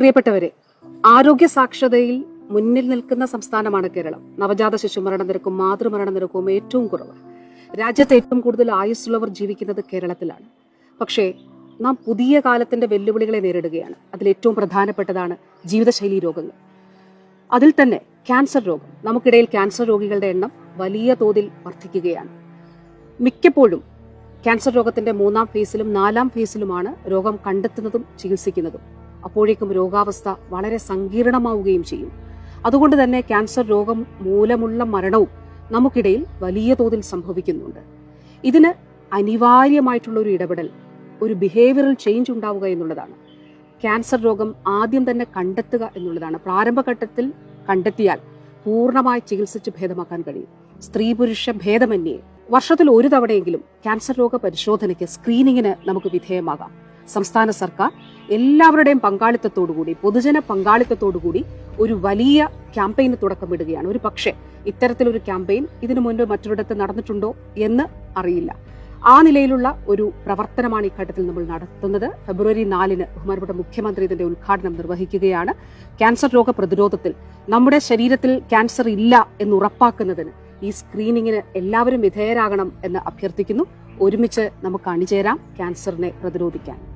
പ്രിയപ്പെട്ടവരെ ആരോഗ്യ സാക്ഷരതയിൽ മുന്നിൽ നിൽക്കുന്ന സംസ്ഥാനമാണ് കേരളം. നവജാത ശിശു മരണ നിരക്കും മാതൃമരണ നിരക്കും ഏറ്റവും കുറവ്. രാജ്യത്ത് ഏറ്റവും കൂടുതൽ ആയുസ്സുള്ളവർ ജീവിക്കുന്നത് കേരളത്തിലാണ്. പക്ഷേ നാം പുതിയ കാലത്തിന്റെ വെല്ലുവിളികളെ നേരിടുകയാണ്. അതിൽ ഏറ്റവും പ്രധാനപ്പെട്ടതാണ് ജീവിതശൈലി രോഗങ്ങൾ. അതിൽ തന്നെ ക്യാൻസർ രോഗം. നമുക്കിടയിൽ ക്യാൻസർ രോഗികളുടെ എണ്ണം വലിയ തോതിൽ വർദ്ധിക്കുകയാണ്. മിക്കപ്പോഴും ക്യാൻസർ രോഗത്തിന്റെ മൂന്നാം ഫേസിലും നാലാം ഫേസിലുമാണ് രോഗം കണ്ടെത്തുന്നതും ചികിത്സിക്കുന്നതും. അപ്പോഴേക്കും രോഗാവസ്ഥ വളരെ സങ്കീർണമാവുകയും ചെയ്യും. അതുകൊണ്ട് തന്നെ ക്യാൻസർ രോഗം മൂലമുള്ള മരണവും നമുക്കിടയിൽ വലിയ തോതിൽ സംഭവിക്കുന്നുണ്ട്. ഇതിന് അനിവാര്യമായിട്ടുള്ള ഒരു ഇടപെടൽ ഒരു ബിഹേവിയറൽ ചേഞ്ച് ഉണ്ടാവുക എന്നുള്ളതാണ്. ക്യാൻസർ രോഗം ആദ്യം തന്നെ കണ്ടെത്തുക എന്നുള്ളതാണ്. പ്രാരംഭഘട്ടത്തിൽ കണ്ടെത്തിയാൽ പൂർണമായി ചികിത്സിച്ച് ഭേദമാക്കാൻ കഴിയും. സ്ത്രീ പുരുഷ ഭേദമന്യേ. വർഷത്തിൽ ഒരു തവണയെങ്കിലും ക്യാൻസർ രോഗ പരിശോധനയ്ക്ക് സ്ക്രീനിങ്ങിന് നമുക്ക് വിധേയമാകാം. സംസ്ഥാന സർക്കാർ എല്ലാവരുടെയും പങ്കാളിത്തത്തോടുകൂടി പൊതുജന പങ്കാളിത്തത്തോടുകൂടി ഒരു വലിയ ക്യാമ്പയിന് തുടക്കമിടുകയാണ്. ഒരു പക്ഷേ ഇത്തരത്തിലൊരു ക്യാമ്പയിൻ ഇതിനു മുൻപ് മറ്റൊരിടത്ത് നടന്നിട്ടുണ്ടോ എന്ന് അറിയില്ല. ആ നിലയിലുള്ള ഒരു പ്രവർത്തനമാണ് ഈ ഘട്ടത്തിൽ നമ്മൾ നടത്തുന്നത്. ഫെബ്രുവരി നാലിന് ബഹുമാനപ്പെട്ട മുഖ്യമന്ത്രി ഇതിന്റെ ഉദ്ഘാടനം നിർവഹിക്കുകയാണ്. ക്യാൻസർ രോഗ പ്രതിരോധത്തിൽ നമ്മുടെ ശരീരത്തിൽ ക്യാൻസർ ഇല്ല എന്ന് ഉറപ്പാക്കുന്നതിന് ഈ സ്ക്രീനിങ്ങിന് എല്ലാവരും വിധേയരാകണം എന്ന് അഭ്യർത്ഥിക്കുന്നു. ഒരുമിച്ച് നമുക്ക് അണിചേരാം ക്യാൻസറിനെ പ്രതിരോധിക്കാൻ.